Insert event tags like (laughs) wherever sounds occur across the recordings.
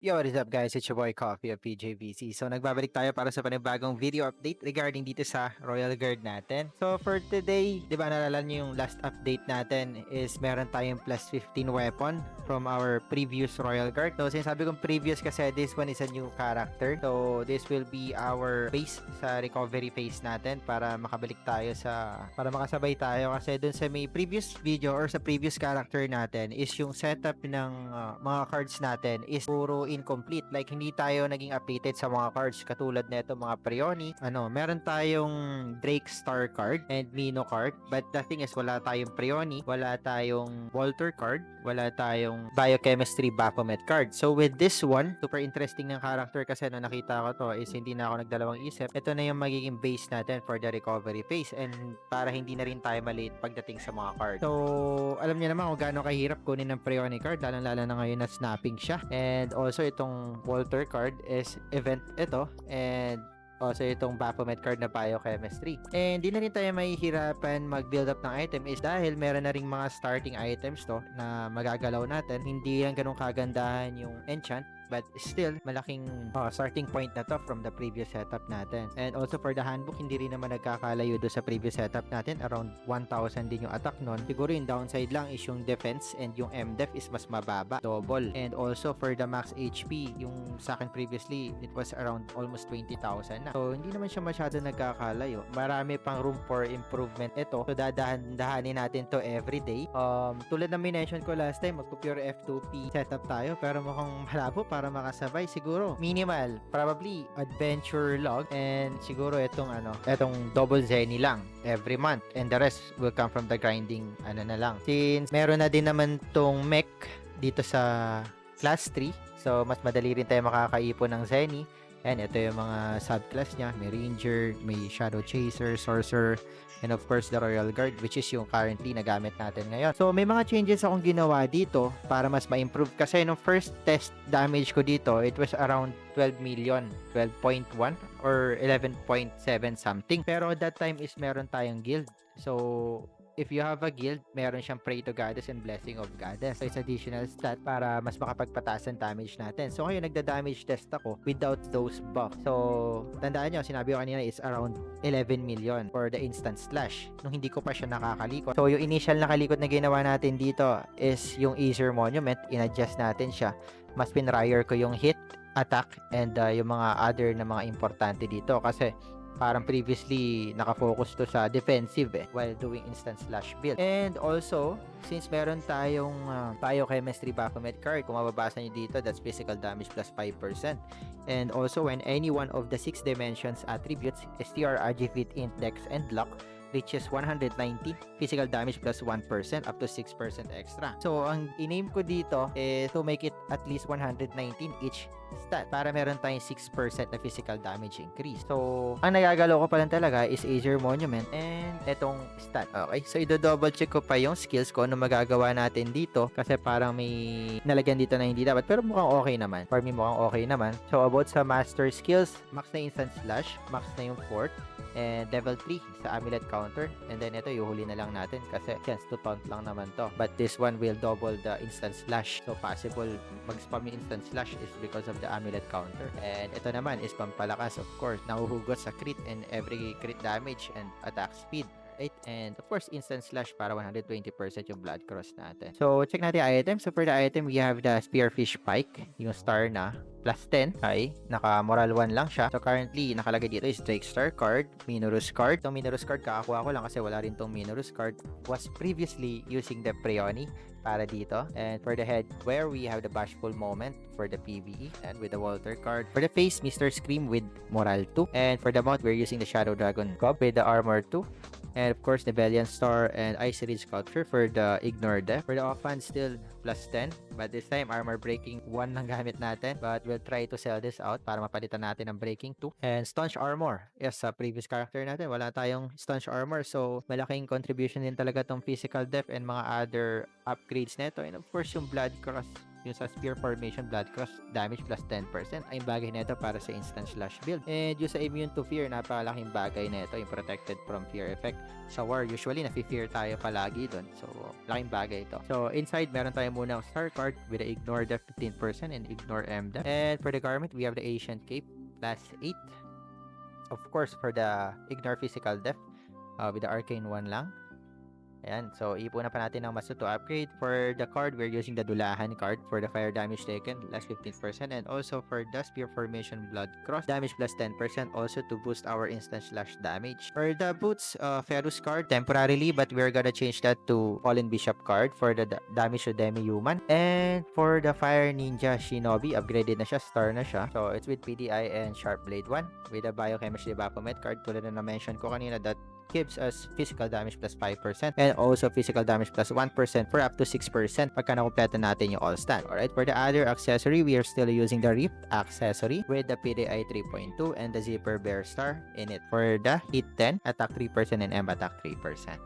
Yo, what is up guys? It's your boy Coffee of PJVC. So nagbabalik tayo para sa panibagong video update regarding dito sa Royal Guard natin. So for today, di ba nalala niyo yung last update natin is meron tayong plus 15 weapon from our previous Royal Guard. So sinasabi kong previous kasi this one is a new character. So this will be our base sa recovery phase natin para makabalik tayo sa para makasabay tayo kasi dun sa may previous video or sa previous character natin is yung setup ng uh, mga cards natin is puro incomplete. Like, hindi tayo naging updated sa mga cards katulad nito mga Prioni. Ano, meron tayong Drake Star card and Mino card. But the thing is, wala tayong Prioni, wala tayong Walter card, wala tayong Biochemistry Baphomet card. So, with this one, super interesting ng character kasi na nakita ko to is hindi na ako nagdalawang isip. Ito na yung magiging base natin for the recovery phase and para hindi na rin tayo maliit pagdating sa mga card. So, alam niyo naman kung gaano kahirap kunin ng Prioni card, lalong-lalo na ngayon na snapping siya. And also, itong Walter card is event ito and also itong Baphomet card na biochemistry. And di na rin tayo mahihirapan mag-build up ng item is dahil meron na ring mga starting items to na magagalaw natin. Hindi lang ganun kagandahan yung enchant but still malaking uh, starting point na to from the previous setup natin. And also for the handbook hindi rin naman nagkakalayo do sa previous setup natin. Around 1000 din yung attack nun. Siguro yung downside lang is yung defense and yung MDEF is mas mababa. Double. And also for the max HP yung sa akin previously it was around almost 20,000 na. So hindi naman siya masyado nagkakalayo. Marami pang room for improvement ito. So dadahan-dahanin natin to every day. Um, tulad na mention ko last time magpo-pure F2P setup tayo pero mukhang malabo pa para makasabay siguro. Minimal probably adventure log and siguro itong ano itong double zenny lang every month. And the rest will come from the grinding ano na lang. Since meron na din naman tong mech dito sa class 3 so mas madali rin tayo makakaipon ng zenny. And ito yung mga subclass niya. May ranger may shadow chaser sorcerer and of course the Royal Guard which is yung currently nagamit natin ngayon. So may mga changes akong ginawa dito para mas ma-improve kasi nung first test damage ko dito it was around 12 million, 12.1 or 11.7 something. Pero that time is meron tayong guild. So if you have a guild, meron siyang Pray to Goddess and Blessing of Goddess. So, it's additional stat para mas makapagpataas ang damage natin. So, ngayon, nagda-damage test ako without those buffs. So, tandaan nyo, sinabi ko kanina is around 11 million for the instant slash nung hindi ko pa siya nakakalikot. So, yung initial nakalikot na ginawa natin dito is yung Aether Monument. In-adjust natin siya. Mas pinryer ko yung hit, attack, and uh, yung mga other na mga importante dito. Kasi, parang previously nakafocus to sa defensive eh while doing instant slash build. And also, since meron tayong uh, biochemistry Baphomet card, kung mababasa nyo dito, that's physical damage plus 5%. And also, when any one of the 6 dimensions attributes, STR, Agifit, Int, Dex, and Luck, reaches 190 physical damage plus 1% up to 6% extra. So, ang in-aim ko dito is to make it at least 119 each stat para meron tayong 6% na physical damage increase. So, ang nagagalaw ko pa lang talaga is Aether Monument and etong stat. Okay? So, i-double check ko pa yung skills ko ano magagawa natin dito kasi parang may nalagyan dito na hindi dapat pero mukhang okay naman. For me, mukhang okay naman. So, about sa master skills, max na instant slash, max na yung fort, and level 3 sa amulet counter. And then ito yuhuli na lang natin kasi chance to taunt lang naman to. But this one will double the instant slash. So possible mag-spam yung instant slash is because of the amulet counter. And ito naman is pampalakas of course. Nahuhugot sa crit and every crit damage and attack speed? And of course, instant slash para 120% yung blood cross natin. So, check natin item. So, for the item, we have the spearfish pike, yung star na plus 10 ay naka moral 1 lang siya. So currently nakalagay dito is Drake Star card, Minorus card. Itong Minorus card kakakuha ko lang kasi wala rin tong Minorus card. Was previously using the Preoni para dito. And for the head, where we have the Bashful Moment for the PvE and with the Walter card. For the face, Mr. Scream with Moral 2. And for the mount, we're using the Shadow Dragon Cob with the Armor 2. And of course, the Valiant Star and Ice Ridge Sculpture for the Ignore Death. For the offhand, still plus 10. But this time, armor breaking 1 lang gamit natin. But we'll try to sell this out para mapalitan natin ng breaking 2. And staunch armor. Yes, sa previous character natin, wala tayong staunch armor. So, malaking contribution din talaga tong physical depth and mga other upgrades nito. And of course, yung blood cross yung sa Spear Formation Blood Cross damage plus 10%. Ay bagay na ito para sa instant slash build. And yung sa Immune to Fear, napakalaking bagay na ito, yung Protected from Fear effect. Sa War, usually na-fear tayo palagi doon. So, laking bagay ito. So, inside, meron tayo muna Star card with the Ignore Def 15% and Ignore M Def. And for the garment, we have the Ancient Cape plus 8. Of course, for the Ignore Physical Def, uh, with the Arcane 1 lang. Ayan, so ipunan pa natin ng maso to upgrade. For the card, we're using the Dulahan card for the fire damage taken, less 15%. And also for the Spear Formation Blood Cross, damage plus 10% also to boost our instant slash damage. For the boots, uh, Ferus card, temporarily, but we're gonna change that to Fallen Bishop card for the da- damage to Demi-Human. And for the Fire Ninja Shinobi, upgraded na siya, star na siya. So it's with PDI and Sharp Blade 1 with a Biochemistry Baphomet card tulad na na-mention ko kanina that gives us physical damage plus 5% and also physical damage plus 1% for up to 6% pagka nakumpleto natin yung all stand. Alright, for the other accessory, we are still using the Rift accessory with the PDI 3.2 and the Zipper Bear Star in it. For the Hit 10, attack 3% and M attack 3%.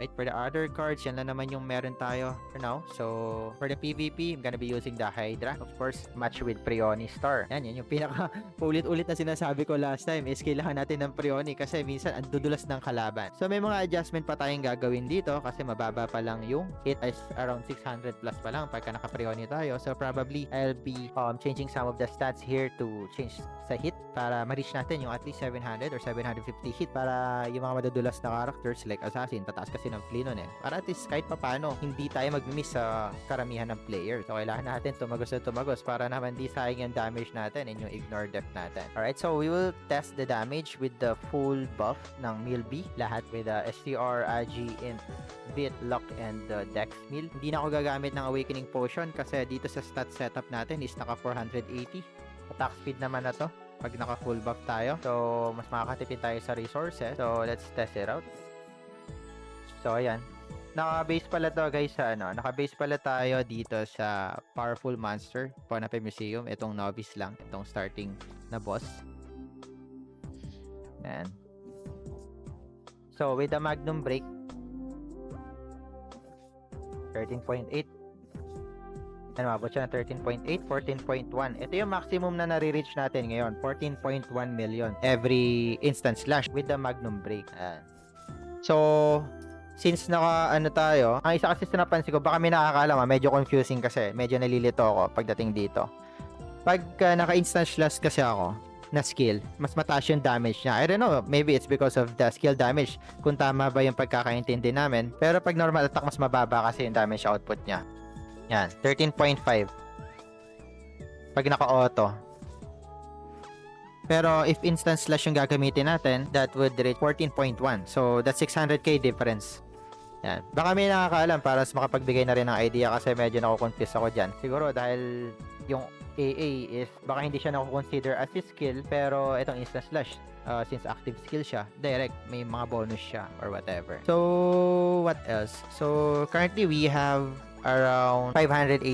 Right, for the other cards, yan lang naman yung meron tayo for now. So, for the PvP, I'm gonna be using the Hydra. Of course, match with Prioni Star. Yan, yan yung pinaka (laughs) paulit-ulit na sinasabi ko last time is kailangan natin ng Prioni kasi minsan ang dudulas ng kalaban. So may mga adjustment pa tayong gagawin dito kasi mababa pa lang yung hit is around 600 plus pa lang pagka naka-Prioni tayo. So probably I'll be um, changing some of the stats here to change sa hit para ma-reach natin yung at least 700 or 750 hit para yung mga madudulas na characters like Assassin, tataas kasi ng play nun eh. Para at least kahit papano, hindi tayo mag-miss sa karamihan ng players. So kailangan natin tumagos na tumagos para naman di sayang yung damage natin and yung ignore depth natin. Alright, so we will test the damage with the full buff ng Milby. Lahat with the STR, Agi, Int, Bit, Luck, and the Dex Mill. Hindi na ako gagamit ng Awakening Potion kasi dito sa stat setup natin is naka 480. Attack speed naman na to pag naka full buff tayo. So, mas makakatipid tayo sa resources. So, let's test it out. So, ayan. Naka-base pala to guys sa ano. Naka-base pala tayo dito sa Powerful Monster. Ponape Museum. Itong novice lang. Itong starting na boss. Ayan. So, with the Magnum Break, 13.8. Ano, mabot siya ng 13.8, 14.1. Ito yung maximum na nare-reach natin ngayon, 14.1 million every instant slash with the Magnum Break. Ayan. So, since naka ano tayo, ang isa kasi sa napansin ko, baka may nakakala ma, medyo confusing kasi, medyo nalilito ako pagdating dito. Pag uh, naka-instant slash kasi ako, na skill, mas mataas yung damage niya. I don't know, maybe it's because of the skill damage, kung tama ba yung pagkakaintindi namin. Pero pag normal attack, mas mababa kasi yung damage output niya. Yan, 13.5. Pag naka-auto. Pero if instant slash yung gagamitin natin, that would reach 14.1. So, that's 600k difference. Yan. Baka may nakakaalam para mas makapagbigay na rin ng idea kasi medyo nako-confuse ako dyan. Siguro dahil yung AA is baka hindi siya nako-consider as skill pero itong instant slash uh, since active skill siya, direct may mga bonus siya or whatever. So, what else? So, currently we have around 580,000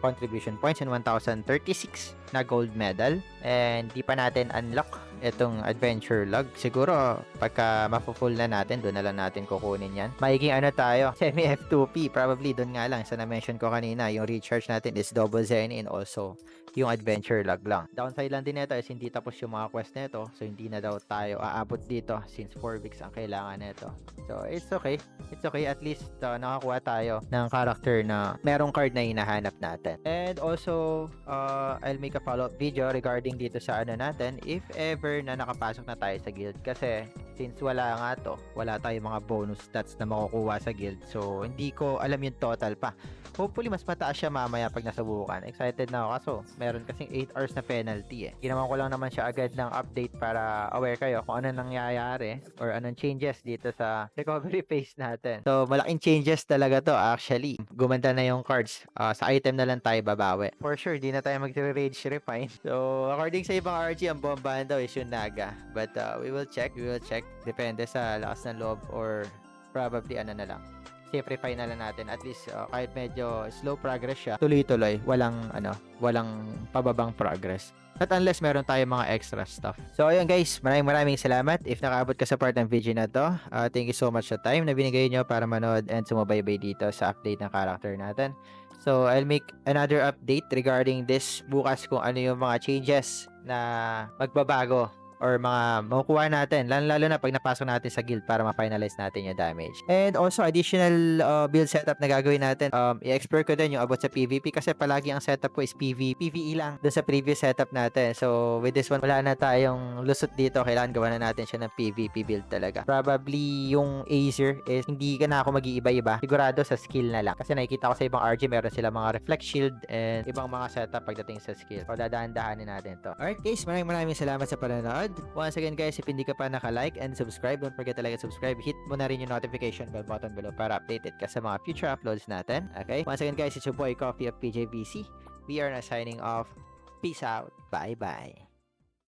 contribution points and 1,036 na gold medal. And di pa natin unlock itong adventure log. Siguro, pagka mapo-full na natin, doon na lang natin kukunin yan. Magiging ano tayo, (laughs) semi F2P. Probably doon nga lang, sa na-mention ko kanina, yung recharge natin is double Zen and also yung adventure log lang. Downside lang din nito is hindi tapos yung mga quest nito. So, hindi na daw tayo aabot dito since 4 weeks ang kailangan nito. So, it's okay. It's okay. At least uh, nakakuha tayo ng character na merong card na hinahanap natin. And also, uh, I'll make a follow-up video regarding dito sa ano natin. If ever na nakapasok na tayo sa guild. Kasi, since wala nga to, wala tayong mga bonus stats na makukuha sa guild. So, hindi ko alam yung total pa. Hopefully, mas mataas siya mamaya pag nasubukan. Excited na ako kaso meron kasing 8 hours na penalty eh. Ginawa ko lang naman siya agad ng update para aware kayo kung ano nangyayari or anong changes dito sa (laughs) recovery phase natin. So, malaking changes talaga to actually. Gumanda na yung cards. Ah, sa item na lang tayo babawi. For sure, di na tayo mag-rage refine. So, according sa ibang RG, ang bombahan daw is yung Naga. But uh, we will check. We will check. Depende sa lakas ng loob or probably ano na lang na lang natin at least uh, kahit medyo slow progress siya tuloy-tuloy walang ano walang pababang progress Not unless meron tayong mga extra stuff. So ayun guys, maraming maraming salamat if nakaabot ka sa part ng video na to. Uh, thank you so much sa time na binigay nyo para manood and sumubaybay dito sa update ng character natin. So I'll make another update regarding this bukas kung ano yung mga changes na magbabago or mga makukuha natin lalo, lalo na pag napasok natin sa guild para ma-finalize natin yung damage. And also additional uh, build setup na gagawin natin, um, i-explore ko din yung about sa PvP kasi palagi ang setup ko is PV, PvE lang dun sa previous setup natin. So with this one, wala na tayong lusot dito. Kailangan gawa na natin siya ng PvP build talaga. Probably yung Acer is hindi ka na ako mag-iiba-iba. Sigurado sa skill na lang. Kasi nakikita ko sa ibang RG meron sila mga reflect shield and ibang mga setup pagdating sa skill. So dadaan-dahanin natin to. Alright guys, maraming maraming salamat sa panonood. Once again guys, if hindi ka pa naka-like and subscribe, don't forget talaga subscribe. Hit mo na rin yung notification bell button below para updated ka sa mga future uploads natin. Okay? Once again guys, it's your boy Coffee of PJVC. We are now signing off. Peace out. Bye-bye.